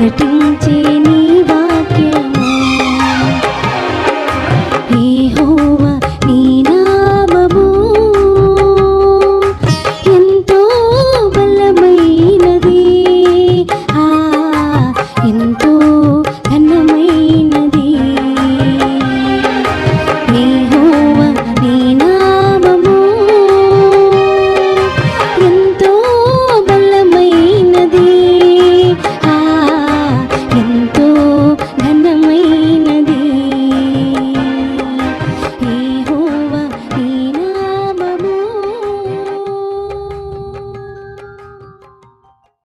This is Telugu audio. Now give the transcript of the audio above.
ప్రకటించి